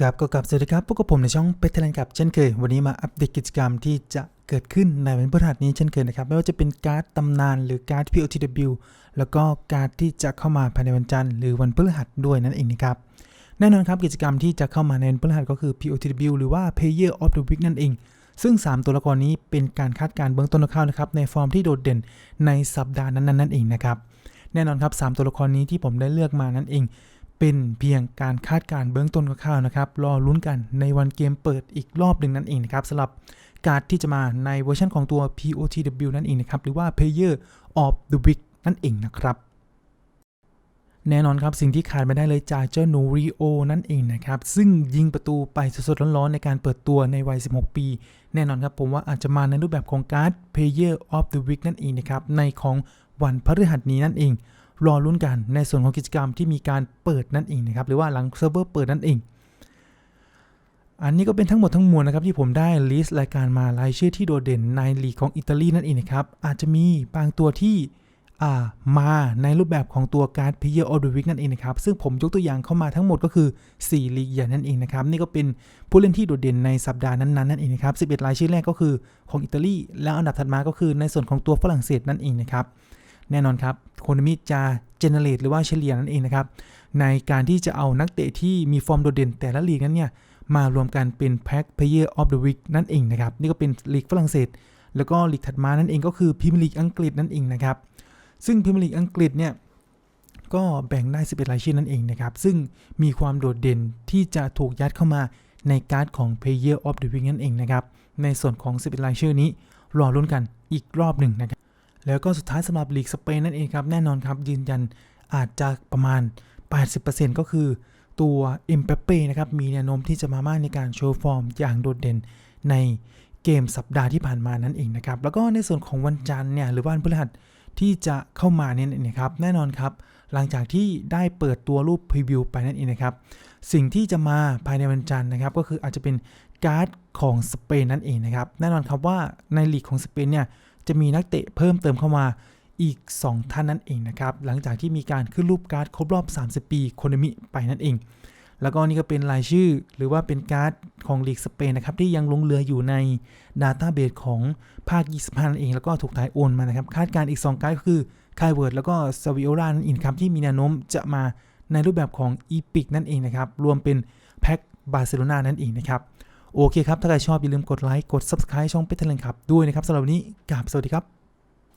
ครับก็กลับสวัสดีครับพวกกับผมในช่องเป็ดเทเลนกับเช่นเคย วันนี้มาอัปเดตกิจกรรมที่จะเกิดขึ้นในวันพฤหัสนี้เช่นเคยนะครับ ไม่ว่าจะเป็นการ์ดตำนาน หรือการ์ด POTW แล้วก็การ์ดที่จะเข้ามาภายในวันจันทร์หรือวันพฤหัสด้วยนั่นเองนะครับแน่นอนครับกิจกรรมที่จะเข้ามาในวันพฤหัสก็คือ POTW หรือว่า Player of the Week นั่นเอง ซึ่ง 3 ตัวละครนี้เป็นการคาดการณ์เบื้องต้นคร่าวๆนะครับในฟอร์มที่โดดเด่นในสัปดาห์นั้นๆนั่นเองนะครับแน่นอนครับ3ตัวละครนี้ที่ผมได้เลือกมานั่นเอง เป็นเพียงการคาดการณ์เบื้องต้นคร่าวๆนะครับ รอลุ้นกันในวันเกมเปิดอีกรอบหนึ่งนั่นเองนะครับสำหรับการ์ดที่จะมาในเวอร์ชันของตัว POTW นั่นเองนะครับ หรือว่า Player of the Week นั่นเองนะครับ แน่นอนครับสิ่งที่ขาดไม่ได้เลยจากเจ้าหนูรีโอนั่นเองนะครับ ซึ่งยิงประตูไปสดๆร้อนๆ ในการเปิดตัวในวัย 16 ปี แน่นอนครับผมว่าอาจจะมาในรูปแบบของการ์ด Player of the Week นั่นเองนะครับ ในของวันพฤหัสนี้นั่นเอง รอลุ้นกันในส่วนของกิจกรรมที่มีการเปิดนั่นเองนะครับ หรือว่าหลังเซิร์ฟเวอร์เปิดนั่นเอง อันนี้ก็เป็นทั้งหมดทั้งมวลนะครับ ที่ผมได้ลิสต์รายการมารายชื่อที่โดดเด่นในลีกของอิตาลีนั่นเองนะครับ อาจจะมีบางตัวที่มาในรูปแบบของตัวการ์ด Player of the Week นั่นเองนะครับ ซึ่งผมยกตัวอย่างเข้ามาทั้งหมดก็คือ 4 ลีกใหญ่นั่นเองนะครับ นี่ก็เป็นผู้เล่นที่โดดเด่นในสัปดาห์นั้นๆนั่นเองนะครับ 11 รายชื่อแรกก็คือของอิตาลี แล้วอันดับถัดมาก็คือในส่วนของตัวฝรั่งเศสนั่นเองนะครับ แน่นอนครับ โคนมิจะเจเนเรตหรือว่าเฉลี่ยนั่นเองนะครับ ในการที่จะเอานักเตะที่มีฟอร์มโดดเด่นแต่ละลีกนั้นเนี่ยมารวมกันเป็นแพ็ค Player of the Week นั่นเองนะครับ นี่ก็เป็นลีกฝรั่งเศส แล้วก็ลีกถัดมานั่นเองก็คือพรีเมียร์ลีกอังกฤษนั่นเองนะครับ ซึ่งพรีเมียร์ลีกอังกฤษเนี่ยก็แบ่งได้ 11 รายชื่อนั่นเองนะครับ ซึ่งมีความโดดเด่นที่จะถูกยัดเข้ามาในการ์ดของ Player of the Week นั่นเองนะครับ ในส่วนของ 11 รายชื่อนี้รอลุ้นกันอีกรอบหนึ่งนะครับ แล้วก็สุดท้ายสำหรับลีกสเปนนั่นเองครับ แน่นอนครับยืนยันอาจจะประมาณ 80%ก็คือตัวเอ็มเปเป้นะครับ มีแนวโน้มที่จะมามากในการโชว์ฟอร์มอย่างโดดเด่นในเกมสัปดาห์ที่ผ่านมานั่นเองนะครับ แล้วก็ในส่วนของวันจันทร์เนี่ยหรือวันพฤหัสที่จะเข้ามาเนี่ยนะครับแน่นอนครับ หลังจากที่ได้เปิดตัวรูปพรีวิวไปนั่นเองนะครับ สิ่งที่จะมาภายในวันจันทร์นะครับก็คืออาจจะเป็นการ์ดของสเปนนั่นเองนะครับ แน่นอนครับว่าในลีกของสเปนเนี่ย จะมีนักเตะเพิ่มเติมเข้ามาอีก 2 ท่านนั่นเองนะครับ หลังจากที่มีการขึ้นรูปการ์ดครบรอบ 30 ปีโคนามิไปนั่นเอง แล้วก็นี่ก็เป็นรายชื่อหรือว่าเป็นการ์ดของลีกสเปนนะครับ ที่ยังลงเหลืออยู่ในด a ต้าเบสของภาค 25 นั่นเอง แล้วก็ถูกถ่ายโอนมานะครับ คาดการอีก 2 การ์ดก็คือคายเวิร์ดแล้วก็ซาวิโอรานั่นเองครับที่มีแนวโน้มจะมาในรูปแบบของอีพิกนั่นเองนะครับ รวมเป็นแพ็คบาร์เซโลนานั่นเองนะครับ โอเคครับ ถ้าใครชอบอย่าลืมกดไลค์ กด Subscribe ช่องเป็ดเทเลนครับด้วยนะครับสำหรับวันนี้กราบสวัสดีครับ